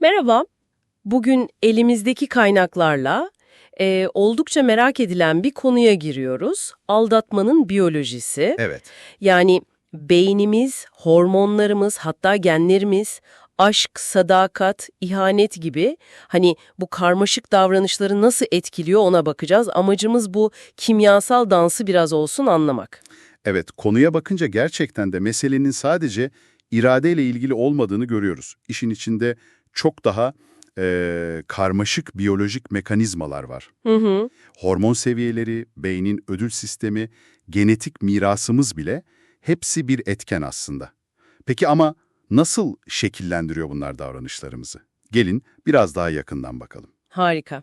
Merhaba. Bugün elimizdeki kaynaklarla e, oldukça merak edilen bir konuya giriyoruz. Aldatmanın biyolojisi. Evet. Yani beynimiz, hormonlarımız, hatta genlerimiz, aşk, sadakat, ihanet gibi hani bu karmaşık davranışları nasıl etkiliyor ona bakacağız. Amacımız bu kimyasal dansı biraz olsun anlamak. Evet, konuya bakınca gerçekten de meselenin sadece iradeyle ilgili olmadığını görüyoruz. İşin içinde çok daha eee, karmaşık biyolojik mekanizmalar var. Hı hı. Hormon seviyeleri, beynin ödül sistemi, genetik mirasımız bile hepsi bir etken aslında. Peki ama nasıl şekillendiriyor bunlar davranışlarımızı? Gelin biraz daha yakından bakalım. Harika.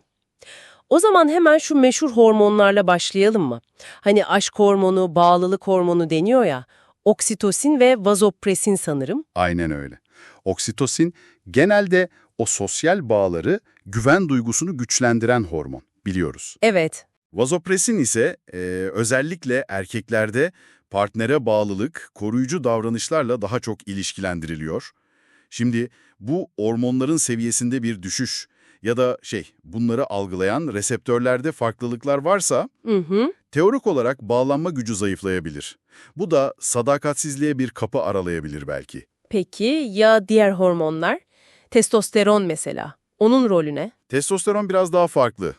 O zaman hemen şu meşhur hormonlarla başlayalım mı? Hani aşk hormonu, bağlılık hormonu deniyor ya, oksitosin ve vazopresin sanırım. Aynen öyle. Oksitosin genelde o sosyal bağları, güven duygusunu güçlendiren hormon, biliyoruz. Evet, Vazopresin ise e, özellikle erkeklerde partnere bağlılık, koruyucu davranışlarla daha çok ilişkilendiriliyor. Şimdi bu hormonların seviyesinde bir düşüş ya da şey bunları algılayan reseptörlerde farklılıklar varsa hı hı. teorik olarak bağlanma gücü zayıflayabilir. Bu da sadakatsizliğe bir kapı aralayabilir belki. Peki ya diğer hormonlar? Testosteron mesela. Onun rolü ne? Testosteron biraz daha farklı.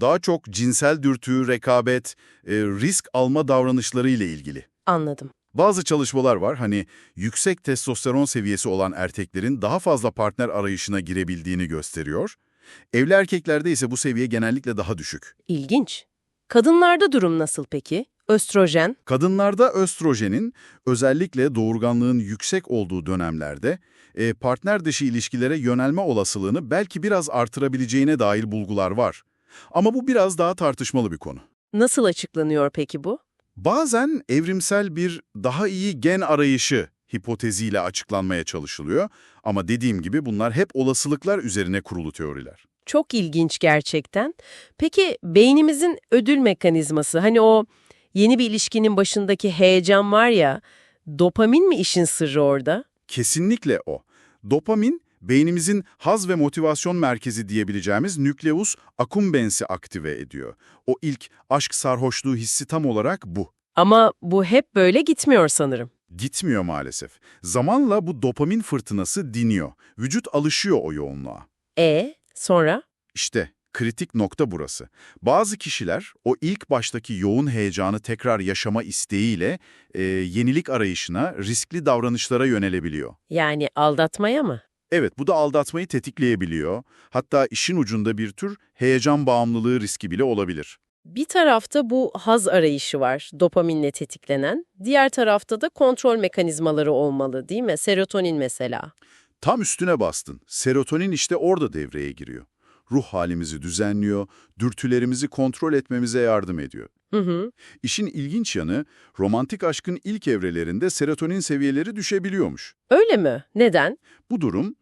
Daha çok cinsel dürtü, rekabet, e, risk alma davranışları ile ilgili. Anladım. Bazı çalışmalar var hani yüksek testosteron seviyesi olan erkeklerin daha fazla partner arayışına girebildiğini gösteriyor. Evli erkeklerde ise bu seviye genellikle daha düşük. İlginç. Kadınlarda durum nasıl peki? Östrojen. Kadınlarda östrojenin özellikle doğurganlığın yüksek olduğu dönemlerde e, partner dışı ilişkilere yönelme olasılığını belki biraz artırabileceğine dair bulgular var. Ama bu biraz daha tartışmalı bir konu. Nasıl açıklanıyor peki bu? Bazen evrimsel bir daha iyi gen arayışı hipoteziyle açıklanmaya çalışılıyor ama dediğim gibi bunlar hep olasılıklar üzerine kurulu teoriler. Çok ilginç gerçekten. Peki beynimizin ödül mekanizması hani o yeni bir ilişkinin başındaki heyecan var ya dopamin mi işin sırrı orada? Kesinlikle o. Dopamin, beynimizin haz ve motivasyon merkezi diyebileceğimiz nükleus accumbens'i aktive ediyor. O ilk aşk sarhoşluğu hissi tam olarak bu. Ama bu hep böyle gitmiyor sanırım. Gitmiyor maalesef. Zamanla bu dopamin fırtınası diniyor. Vücut alışıyor o yoğunluğa. E sonra? İşte kritik nokta burası. Bazı kişiler o ilk baştaki yoğun heyecanı tekrar yaşama isteğiyle e, yenilik arayışına, riskli davranışlara yönelebiliyor. Yani aldatmaya mı? Evet, bu da aldatmayı tetikleyebiliyor. Hatta işin ucunda bir tür heyecan bağımlılığı riski bile olabilir. Bir tarafta bu haz arayışı var, dopaminle tetiklenen. Diğer tarafta da kontrol mekanizmaları olmalı değil mi? Serotonin mesela. Tam üstüne bastın. Serotonin işte orada devreye giriyor. Ruh halimizi düzenliyor, dürtülerimizi kontrol etmemize yardım ediyor. Hı hı. İşin ilginç yanı, romantik aşkın ilk evrelerinde serotonin seviyeleri düşebiliyormuş. Öyle mi? Neden? Bu durum,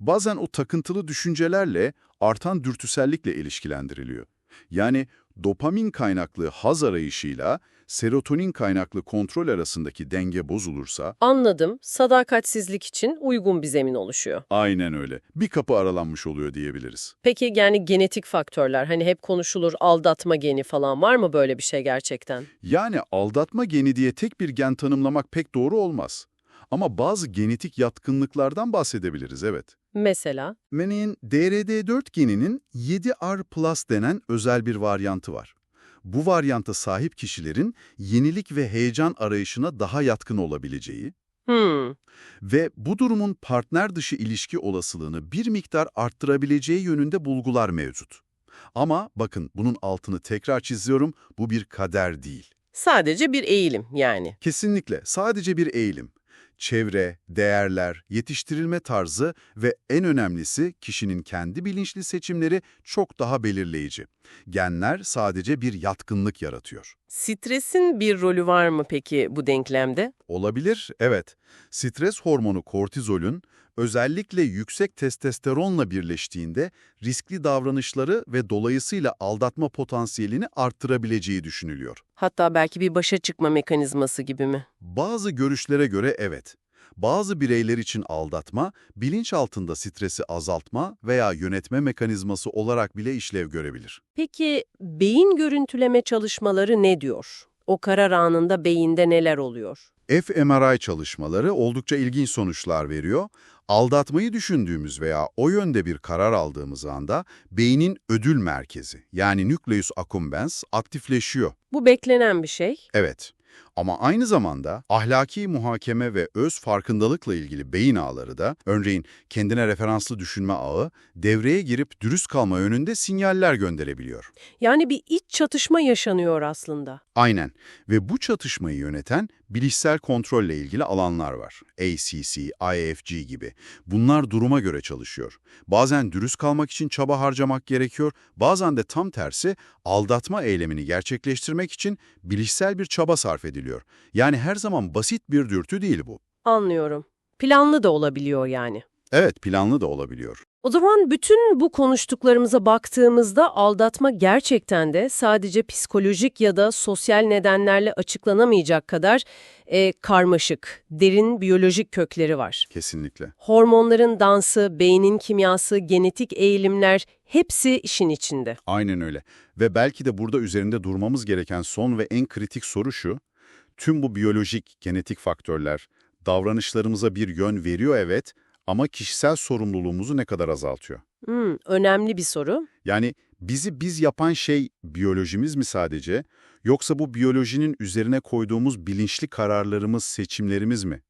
bazen o takıntılı düşüncelerle artan dürtüsellikle ilişkilendiriliyor. Yani dopamin kaynaklı haz arayışıyla serotonin kaynaklı kontrol arasındaki denge bozulursa, Anladım. Sadakatsizlik için uygun bir zemin oluşuyor. aynen öyle, bir kapı aralanmış oluyor diyebiliriz. Peki yani genetik faktörler hani hep konuşulur aldatma geni falan var mı böyle bir şey gerçekten? Yani aldatma geni diye tek bir gen tanımlamak pek doğru olmaz. Ama bazı genetik yatkınlıklardan bahsedebiliriz, evet. Mesela? Örneğin DRD4 geninin 7R plus denen özel bir varyantı var. Bu varyanta sahip kişilerin yenilik ve heyecan arayışına daha yatkın olabileceği Hmm. ve bu durumun partner dışı ilişki olasılığını bir miktar arttırabileceği yönünde bulgular mevcut. Ama bakın bunun altını tekrar çiziyorum, bu bir kader değil. Sadece bir eğilim yani. Kesinlikle sadece bir eğilim. Çevre, değerler, yetiştirilme tarzı ve en önemlisi kişinin kendi bilinçli seçimleri çok daha belirleyici. Genler sadece bir yatkınlık yaratıyor. Stresin bir rolü var mı peki bu denklemde? Olabilir, evet. Stres hormonu kortizolün özellikle yüksek testosteronla birleştiğinde riskli davranışları ve dolayısıyla aldatma potansiyelini arttırabileceği düşünülüyor. Hatta belki bir başa çıkma mekanizması gibi mi? Bazı görüşlere göre evet. Bazı bireyler için aldatma, bilinç altında stresi azaltma veya yönetme mekanizması olarak bile işlev görebilir. Peki beyin görüntüleme çalışmaları ne diyor? O karar anında beyinde neler oluyor? fMRI çalışmaları oldukça ilginç sonuçlar veriyor. Aldatmayı düşündüğümüz veya o yönde bir karar aldığımız anda beynin ödül merkezi yani nucleus accumbens aktifleşiyor. Bu beklenen bir şey. Evet. Ama aynı zamanda ahlaki muhakeme ve öz farkındalıkla ilgili beyin ağları da, örneğin kendine referanslı düşünme ağı, devreye girip dürüst kalma yönünde sinyaller gönderebiliyor. Yani bir iç çatışma yaşanıyor aslında. Aynen. Ve bu çatışmayı yöneten bilişsel kontrolle ilgili alanlar var. ACC, IFG gibi. Bunlar duruma göre çalışıyor. Bazen dürüst kalmak için çaba harcamak gerekiyor, bazen de tam tersi aldatma eylemini gerçekleştirmek için bilişsel bir çaba sarf ediliyor. Yani her zaman basit bir dürtü değil bu. Anlıyorum. Planlı da olabiliyor yani. Evet, planlı da olabiliyor. O zaman bütün bu konuştuklarımıza baktığımızda aldatma gerçekten de sadece psikolojik ya da sosyal nedenlerle açıklanamayacak kadar e, karmaşık, derin biyolojik kökleri var. Kesinlikle. Hormonların dansı, beynin kimyası, genetik eğilimler hepsi işin içinde. Aynen öyle. Ve belki de burada üzerinde durmamız gereken son ve en kritik soru şu. Tüm bu biyolojik, genetik faktörler davranışlarımıza bir yön veriyor evet ama kişisel sorumluluğumuzu ne kadar azaltıyor? Hmm, önemli bir soru. Yani bizi biz yapan şey biyolojimiz mi sadece yoksa bu biyolojinin üzerine koyduğumuz bilinçli kararlarımız, seçimlerimiz mi?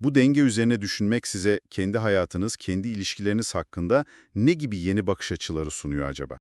Bu denge üzerine düşünmek size kendi hayatınız, kendi ilişkileriniz hakkında ne gibi yeni bakış açıları sunuyor acaba?